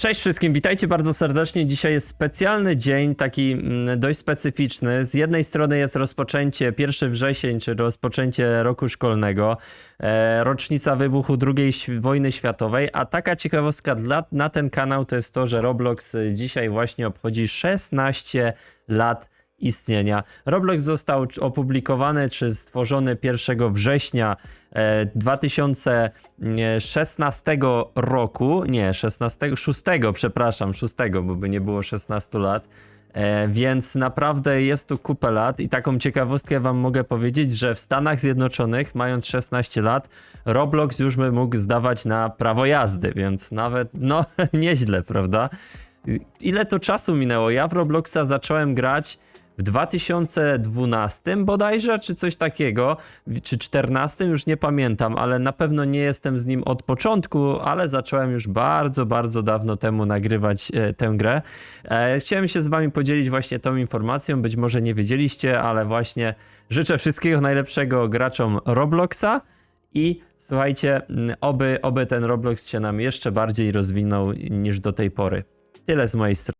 Cześć wszystkim, witajcie bardzo serdecznie. Dzisiaj jest specjalny dzień, taki mm, dość specyficzny. Z jednej strony jest rozpoczęcie 1 wrzesień, czy rozpoczęcie roku szkolnego, e, rocznica wybuchu II wojny światowej, a taka ciekawostka dla, na ten kanał to jest to, że Roblox y, dzisiaj właśnie obchodzi 16 lat istnienia. Roblox został opublikowany czy stworzony 1 września e, 2016 roku, nie, 16, 6, przepraszam, 6, bo by nie było 16 lat. E, więc naprawdę jest tu kupę lat i taką ciekawostkę wam mogę powiedzieć, że w Stanach Zjednoczonych, mając 16 lat, Roblox już by mógł zdawać na prawo jazdy, więc nawet, no, nieźle, prawda? Ile to czasu minęło? Ja w Robloxa zacząłem grać w 2012 bodajże, czy coś takiego, czy 14, już nie pamiętam, ale na pewno nie jestem z nim od początku, ale zacząłem już bardzo, bardzo dawno temu nagrywać e, tę grę. E, chciałem się z wami podzielić właśnie tą informacją, być może nie wiedzieliście, ale właśnie życzę wszystkiego najlepszego graczom Robloxa i słuchajcie, oby, oby ten Roblox się nam jeszcze bardziej rozwinął niż do tej pory. Tyle z mojej strony.